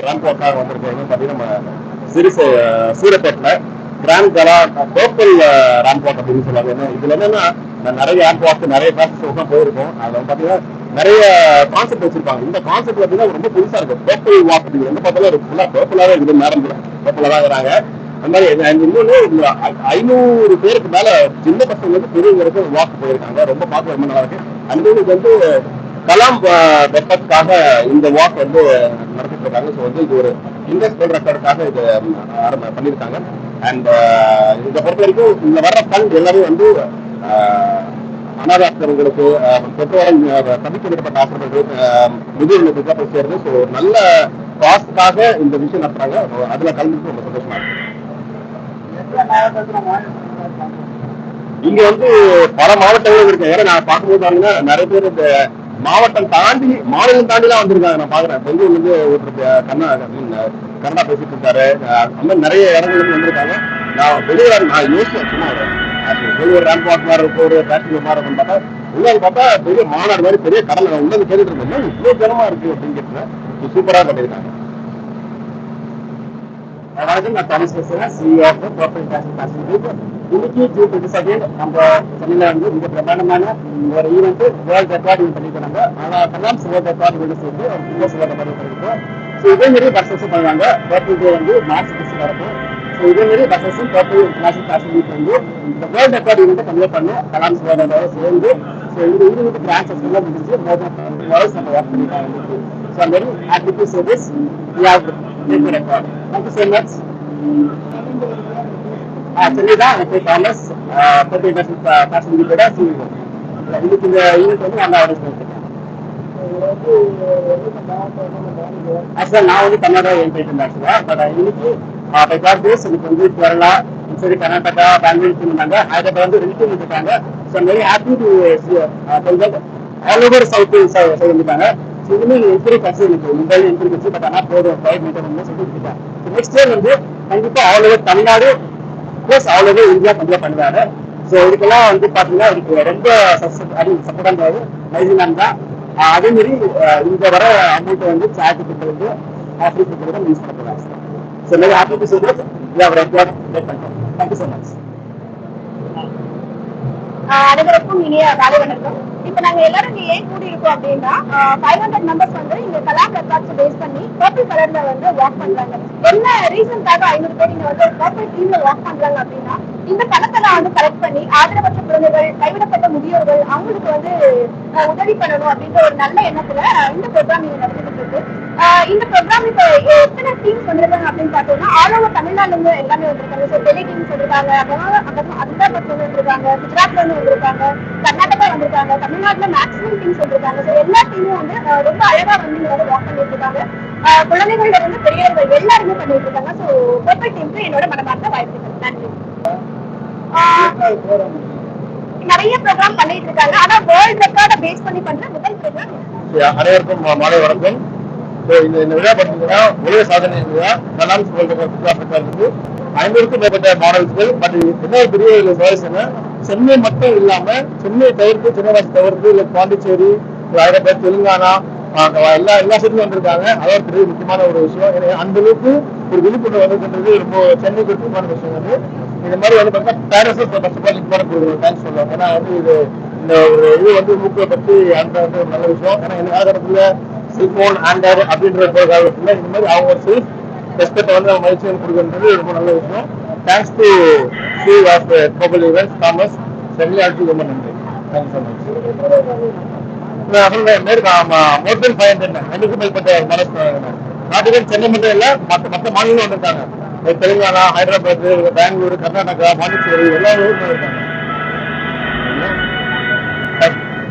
Ramp வாக்காக வந்திருக்கீங்க பார்த்தீங்கன்னா நம்ம சிறு சூரப்பேட்டில் கிராண்ட் கலா லோக்கல் ரேம்ப் வாக் அப்படின்னு சொல்லுவாங்க. என்ன இதில் என்னன்னா நிறைய ரேம்ப் வாக் நிறைய கிளாஸஸ் தான் போயிருக்கோம். அதில் வந்து பார்த்தீங்கன்னா நிறைய கான்செப்ட் வச்சிருப்பாங்க. இந்த கான்செப்ட் பார்த்தீங்கன்னா ரொம்ப புதுசாக இருக்கும் லோக்கல் வாக் அப்படின்னு. எங்க பார்த்தாலும் ஒரு ஃபுல்லா லோக்கலாவே இருக்குது மேடம் லோக்கலாக தான் இருக்கிறாங்க. அந்த மாதிரி இது- and ஐநூறு பேருக்கு மேல சின்ன பசங்க வந்து பெரியவங்க வரைக்கும் போயிருக்காங்க. ரொம்ப பார்க்க ரொம்ப நல்லா இருக்கு. அண்ட் இது வந்து கலாம் அஹ், வெப்பத்துக்காக இந்த வாக் வந்து நடத்திட்டு இருக்காங்க ஸோ வந்து இது ஒரு இண்டஸ் வேர்ல்ட் ரெக்கார்டுக்காக இது ஆரம்ப பண்ணியிருக்காங்க. அண்ட் uh, இதை பொறுத்த வரைக்கும் இந்த வர்ற ஃபண்ட் எல்லாமே வந்து uh, அஹ், அனாதாசிரமங்களுக்கு uh, அஹ், பெற்றோரம் தவிக்கப்பட்ட ஆசிரமங்களுக்கு முதியவர்களுக்கு முதியோர்களுக்கு போய் சேருது. ஸோ நல்ல காசுக்காக இந்த விஷயம் நடத்துறாங்க. அதுல கலந்துட்டு ரொம்ப சந்தோஷமா இருக்கு. இங்க வந்து பல மாவட்டங்களும் இருக்கு. ஏன்னா நான் பார்க்கும்போது பாத்தீங்கன்னா நிறைய பேர் இந்த மாவட்டம் தாண்டி மாநிலம் தாண்டி எல்லாம் வந்திருக்காங்க. நான் பாக்குறேன் பெங்களூர்ல இருந்து ஒருத்தர் கண்ணா கன்னடா பேசிட்டு இருக்காரு. அந்த மாதிரி நிறைய இடங்கள்ல இருந்து வந்திருக்காங்க. நான் வெளியே நான் யோசிச்சேன் சும்மா ஒரு வெளியூர் ரேம்ப் வாக் மாதிரி இருக்கும் ஒரு பேட்ரி மாதிரி இருக்கும் பார்த்தா உள்ள பார்த்தா பெரிய மாநாடு மாதிரி பெரிய கடல் உள்ளது கேட்டுட்டு இருந்தேன். இவ்வளவு ஜனமா இருக்கு அப்படின்னு கேட்டேன். சூப்பரா பண்ணியிருக்காங்க. அதாவது நான் தாமஸ் பேசுறேன். சிஇஓ ஆஃப் கோர்பரேட் பேஷன் இன்னைக்கு ஜூன் டுவெண்ட்டி செகண்ட் நம்ம சென்னையில வந்து மிக பிரமாண்டமான ஒரு ஈவெண்ட் வேர்ல்ட் ரெக்கார்டிங் இது பண்ணிக்கிறாங்க ஆனால் கார்டு வந்து சேர்த்து அவங்க கின்னஸ் வேர்ல்ட் ரெக்கார்ட் ஸோ இதே மாதிரி பர்சஸும் பண்ணுவாங்க. பர்பிள் டே வந்து மார்ச் சிக்ஸ் நடக்கும். ஸோ இதே மாதிரி பர்சஸும் பர்பிள் இன்டர்நேஷனல் ஃபேஷன் வீக் வந்து இந்த வேர்ல்ட் ரெக்கார்டு ஈவெண்ட்டை கம்மியாக பண்ணும் கலாம் வேர்ல்ட் சேர்ந்து ஸோ இந்த ஈவெண்ட் பிரான்ச்சஸ் எல்லாம் முடிஞ்சு மோர் தென் நம்ம ஒர்க் பண்ணிட்டாங்க. ஸோ அந்த மாதிரி happy to say this. We have taken the record. Thank actually தான் எனக்கு தாமஸ் பர்பிள் இன்டர்நேஷனல் ஃபேஷன் வீக்கோட சிஇஓ இன்னைக்கு இந்த யூனிட் வந்து நான் ஆர்டர் பண்ணிருக்கேன் ஆக்சுவலாக நான் வந்து கர்நாடகா என் போயிட்டு ஆக்சுவலாக பட் இன்னைக்கு பை காட் டேஸ் எனக்கு வந்து கேரளா சரி கர்நாடகா பெங்களூர் இருந்தாங்க ஹைதராபாத் வந்து ரிலேட்டிவ் இருக்காங்க so very happy to all over south side so இன்னும் என்கரி கட்சி எனக்கு. மும்பையில் என்கரி கட்சி பட் ஆனால் போதும். ஃபைவ் மீட்டர் வந்து சொல்லிட்டு ஸோ நெக்ஸ்ட் இயர் வந்து கண்டிப்பாக all over Tamil Nadu plus all over India கண்டிப்பாக பண்ணுவாரு ஸோ இதுக்கெல்லாம் வந்து பார்த்தீங்கன்னா இதுக்கு ரொம்ப சப்போர்ட் பண்ணுறது நைஜிலான் தான் அதே மாதிரி இங்க வர அமௌண்ட் வந்து சார்ஜ் கொடுக்கறது ஆஃபீஸ் கொடுக்கறது யூஸ் பண்ண போறாங்க so very happy to say that we have பண்ணுறோம் தேங்க்யூ ஸோ மச் ஆஹ் அனைவருக்கும் இனிய காலை வணக்கம். இப்ப நாங்க எல்லாரும் இங்க ஏன் கூடி இருக்கோம் அப்படின்னா ஃபைவ் ஹண்ட்ரட் மெம்பர்ஸ் வந்து இங்க கலாம் ரெக்கார்ட்ஸ் பேஸ் பண்ணி பர்பிள் கலர்ல வந்து வாக் பண்றாங்க என்ன ரீசன்க்காக ஐநூறு பேர் இங்க வந்து பர்பிள் டீம்ல வாக் பண்றாங்க அப்படின்னா இந்த பணத்தெல்லாம் வந்து கலெக்ட் பண்ணி ஆதரவற்ற குழந்தைகள் கைவிடப்பட்ட முதியோர்கள் அவங்களுக்கு வந்து உதவி பண்ணணும் அப்படின்ற ஒரு நல்ல எண்ணத்துல இந்த ப்ரோக்ராம் இங்க நடந்துட்டு இருக்கு இந்த ப்ரோக்ராம் இப்ப எத்தனை டீம்ஸ் வந்திருக்காங்க அப்படின்னு பார்த்தோம்னா ஆல் ஓவர் தமிழ்நாடுல இருந்து எல்லாமே வந்திருக்காங்க ஸோ டெல்லி டீம்ஸ் வந்திருக்காங்க அப்புறம் அப்புறம் அகமதாபாத்ல இருந்து வந்திருக்காங்க குஜராத்ல இருந்து வந்திருக்காங்க கர்நாடகா வந்திருக்காங்க. தமிழ்நாட்டுல மேக்ஸிமம் டீம்ஸ் வந்திருக்காங்க ஸோ எல்லா டீமும் வந்து ரொம்ப அழகா வந்து இங்க வந்து வாக் பண்ணிட்டு இருக்காங்க ஆஹ் குழந்தைகள்ல இருந்து பெரியவர்கள் எல்லாருமே பண்ணிட்டு இருக்காங்க ஸோ பர்பிள் டீமுக்கு என்னோட மனமார்ந்த வாழ்த்துக்கள். நன்றி. நிறைய ப்ரோக்ராம் பண்ணிட்டு இருக்காங்க. ஆனா வேர்ல்ட் ரெக்கார்ட பேஸ் பண்ணி பண்ற முதல் ப்ரோக்ராம் அனைவருக்கும் மாலை வணக்கம். ஸோ இந்த இந்த விழா பார்த்தீங்கன்னா உலக சாதனை விழா கலாம் மேற்பட்ட மாடல்ஸ்கள் பட் என்ன பெரிய சுவாரஸ்யம்னா சென்னை மட்டும் இல்லாம சென்னை தவிர்த்து சின்னவாசி தவிர்த்து இல்லை பாண்டிச்சேரி ஹைதராபாத் தெலுங்கானா எல்லா எல்லா சைட்லையும் வந்திருக்காங்க. அதாவது பெரிய முக்கியமான ஒரு விஷயம். ஏன்னா அந்த அளவுக்கு ஒரு விழிப்புணர்வு வந்திருக்கிறது ரொம்ப சென்னைக்கு முக்கியமான விஷயம் வந்து இந்த மாதிரி வந்து பார்த்தீங்கன்னா பேரண்ட்ஸும் ஃபர்ஸ்ட் ஆஃப் ஆல் இம்பார்ட்டன்ட் கொடுக்கணும் தேங்க்ஸ் சொல்லுவாங்க ஏன்னா வந்து இது இந்த ஒரு இது வந்து மூக்கை பற்றி அந்த வந்து ஒரு நல்ல விஷயம். ஏன்னா இந்த காலகட்டத்தில் செல்போன் ஆண்ட்ராய்டு அப்படின்ற ஒரு காலகட்டத்தில் இந்த மாதிரி அவங்க ஒரு செல்ஃப் ரெஸ்பெக்ட் வந்து அவங்க மகிழ்ச்சியை கொடுக்கறது கொடுக்குறது ரொம்ப நல்ல விஷயம். Thanks to C of global events Thomas Chennai ஆட்சி ரொம்ப நன்றி thanks so much more than. Five hundred மேற்பட்ட மனசு நாட்டுக்கு சென்னை மட்டும் இல்ல மற்ற மற்ற மாநிலம் வந்திருக்காங்க. தெலுங்கானா ஹைதராபாத் பெங்களூரு கர்நாடகா பாண்டிச்சேரி எல்லா ஊரும் இருக்காங்க